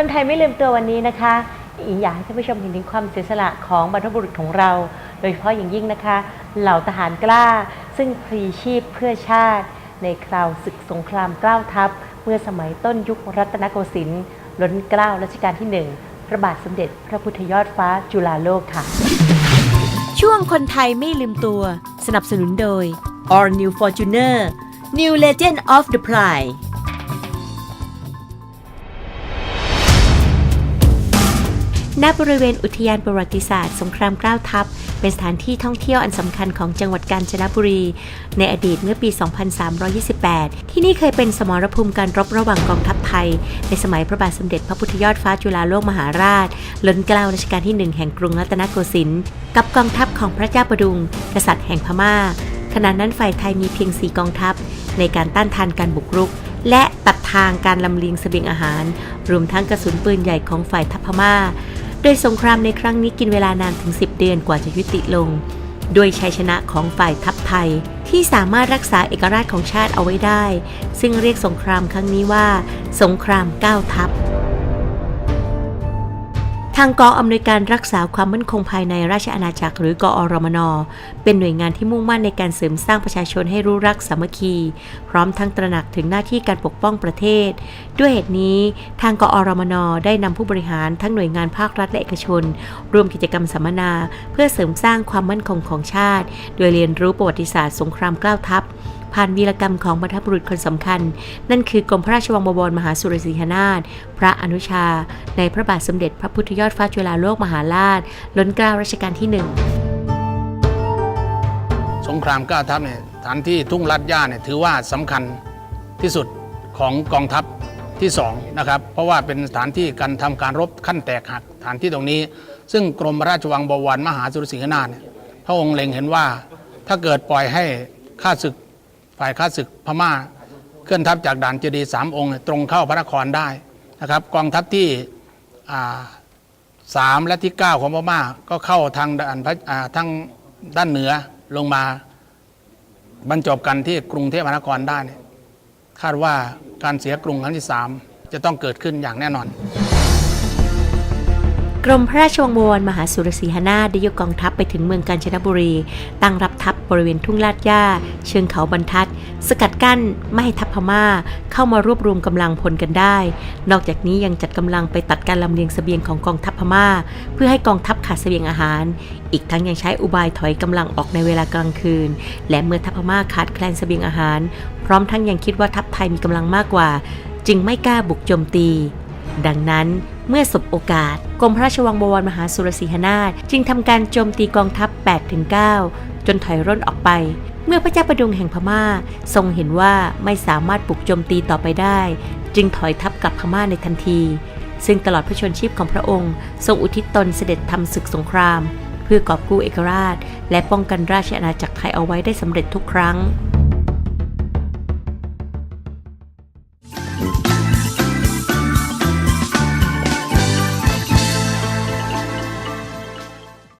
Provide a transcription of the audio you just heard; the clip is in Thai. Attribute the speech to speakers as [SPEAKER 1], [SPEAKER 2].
[SPEAKER 1] คนไทยไม่ลืมตัววันนี้นะคะอิงอยากให้ท่านผู้ชมเห็นถึงความเสียสละของบรรพบุรุษของเรา โดยเฉพาะอย่างยิ่งนะคะ เหล่าทหารกล้า ซึ่งพลีชีพเพื่อชาติ ในคราวศึกสงครามเกล้าทัพ เมื่อสมัยต้นยุครัตนโกสินทร์ล้นเกล้ารัชกาลที่หนึ่งพระบาทสมเด็จพระพุทธยอดฟ้าจุฬาโลกค่ะ ช่วงคนไทยไม่ลืมตัว สนับสนุนโดย All New Fortuner New Legend of the Pride ณบริเวณอุทยานประวัติศาสตร์ สงครามเกล้าทัพ เป็นสถานที่ท่องเที่ยวอันสำคัญของจังหวัดกาญจนบุรี ในอดีตเมื่อปี 2328 ที่นี่เคยเป็นสมรภูมิการรบระหว่างกองทัพไทย ในสมัยพระบาทสมเด็จพระพุทธยอดฟ้าจุฬาโลกมหาราชล้นเกล้ารัชกาลที่ 1 แห่งกรุงรัตนโกสินทร์กับกองทัพของพระเจ้าประดุง กษัตริย์แห่งพม่าขณะนั้นฝ่ายไทยมีเพียง 4 กองทัพ ในการต้านทานการบุกรุก และตัดทางการลำเลียงเสบียงอาหาร รวมทั้งกระสุนปืนใหญ่ของฝ่ายทัพพม่า โดยสงครามในครั้งนี้กินเวลานานถึง 10 เดือนกว่าจะยุติลง ด้วยชัยชนะของฝ่ายทัพไทย ที่สามารถรักษาเอกราชของชาติเอาไว้ได้ ซึ่งเรียกสงครามครั้งนี้ว่า สงครามเก้าทัพ ทางกองอำนวยการรักษาความมั่นคงภายในราชอาณาจักรหรือกอรมน เป็นหน่วยงานที่มุ่งมั่นในการเสริมสร้างประชาชนให้รู้รักสามัคคี พร้อมทั้งตระหนักถึงหน้าที่การปกป้องประเทศ ด้วยเหตุนี้ทางกอรมน ได้นำผู้บริหารทั้งหน่วยงานภาครัฐและเอกชน ร่วมกิจกรรมสัมมนา เพื่อเสริมสร้างความมั่นคงของชาติ โดยเรียนรู้ประวัติศาสตร์สงครามเกล้าทัพ ผ่านวีรกรรมของบรรพบุรุษคนสำคัญ นั่นคือกรมพระราชวังบวรมหาสุรสีหนาถพระอนุชา ในพระบาทสมเด็จพระพุทธยอดฟ้าจุฬาโลกมหาราชล้นเกล้ารัชกาลที่หนึ่ง
[SPEAKER 2] สงครามก้าทัพเนี่ยฐานที่ทุ่งลัดย่าเนี่ยถือว่าสำคัญที่สุดของกองทัพที่สองนะครับเพราะว่าเป็นสถานที่การทำการรบขั้นแตกหักฐานที่ตรงนี้ ซึ่งกรมราชวังบวรมหาสุรสิงหนาถพระองค์เล็งเห็นว่าถ้าเกิดปล่อยให้ข้าศึก ฝ่ายข้าศึกพม่า เคลื่อนทัพจากด่านเจดีสามองค์ ตรงเข้าพระนครได้นะครับ กองทัพที่สามและที่ 9 ของพม่าก็เข้าทางด้านพระทางด้านเหนือลงมาบรรจบกันที่กรุงเทพมหานครได้ คาดว่าการเสียกรุงครั้งที่ 3 จะต้องเกิดขึ้นอย่างแน่นอน
[SPEAKER 1] กรมพระราชวังบวรมหาสุรสีหนาถได้ยกกองทัพไปถึงเมืองกาญจนบุรี ตั้งรับทัพบริเวณทุ่งลาดย่าเชิงเขาบรรทัด สกัดกั้นไม่ให้ทัพพม่า เข้ามารวบรวมกำลังพลกันได้ นอกจากนี้ยังจัดกำลังไปตัดการลำเลียงเสบียงของกองทัพพม่า เพื่อให้กองทัพขาดเสบียงอาหาร อีกทั้งยังใช้อุบายถอยกำลังออกในเวลากลางคืน และเมื่อทัพพม่าขาดแคลนเสบียงอาหาร พร้อมทั้งยังคิดว่าทัพไทยมีกำลังมากกว่า จึงไม่กล้าบุกโจมตี ดังนั้น เมื่อสบโอกาส กรมพระราชวังบวรมหาสุรสีหนาถจึงทำการโจมตีกองทัพ 8-9 จนถอยร่นออกไป เมื่อพระเจ้าประดุงแห่งพม่า ทรงเห็นว่าไม่สามารถปลุกโจมตีต่อไปได้ จึงถอยทัพกลับพม่าในทันที ซึ่งตลอดพระชนชีพของพระองค์ ทรงอุทิศตนเสด็จทำศึกสงคราม เพื่อกอบกู้เอกราช และป้องกันราชอาณาจักรไทยเอาไว้ได้สำเร็จทุกครั้ง